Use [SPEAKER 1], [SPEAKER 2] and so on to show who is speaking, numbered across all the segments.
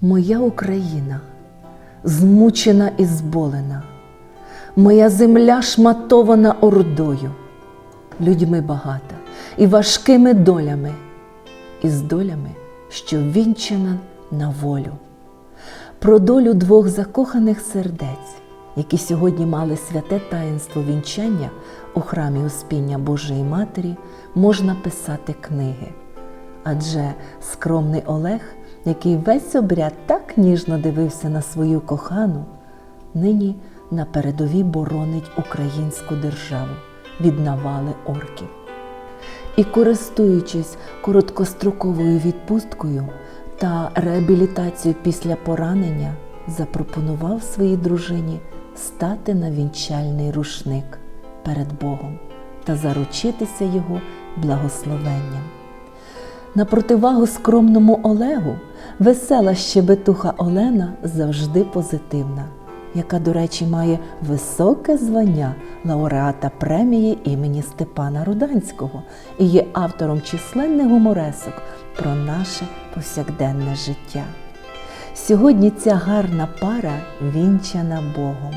[SPEAKER 1] Моя Україна змучена і зболена, моя земля шматована ордою, людьми багата і важкими долями, і з долями, що вінчена на волю. Про долю двох закоханих сердець, які сьогодні мали святе таїнство вінчання у храмі Успіння Божої Матері, можна писати книги. Адже скромний Олег, який весь обряд так ніжно дивився на свою кохану, нині на передовій боронить українську державу від навали орків. І користуючись короткостроковою відпусткою та реабілітацією після поранення, запропонував своїй дружині стати на вінчальний рушник перед Богом та заручитися його благословенням. На противагу скромному Олегу, весела щебетуха Олена завжди позитивна, яка, до речі, має високе звання лауреата премії імені Степана Руданського і є автором численних гуморесок про наше повсякденне життя. Сьогодні ця гарна пара вінчана Богом.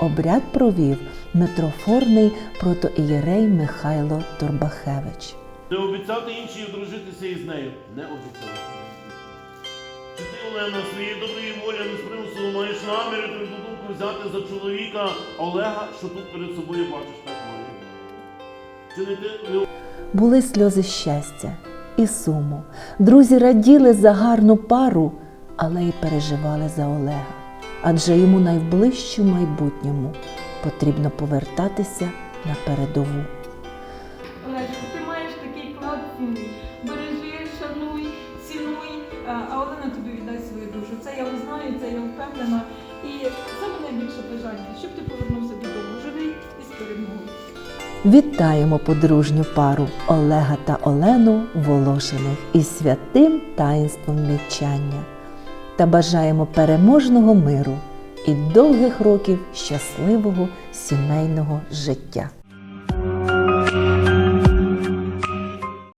[SPEAKER 1] Обряд провів митрофорний протоієрей Михайло Турбахевич.
[SPEAKER 2] Не обіцяти іншій одружитися із нею. Не обіцяв. Чи ти, Олена, своєї доброї волі не з примусу маєш наміри тверду думку взяти за чоловіка Олега, що тут перед собою бачиш так має? Чи не ти не
[SPEAKER 1] Були сльози щастя і суму. Друзі раділи за гарну пару, але й переживали за Олега. Адже йому найближчу майбутньому потрібно повертатися на передову.
[SPEAKER 3] А Олена тобі віддасть свою душу. Це я знаю, це я впевнена. І саме найбільше бажання, щоб ти повернувся додому живий і з перемогою.
[SPEAKER 1] Вітаємо подружню пару Олега та Олену Волошиних із святим таїнством вінчання та бажаємо переможного миру і довгих років щасливого сімейного життя.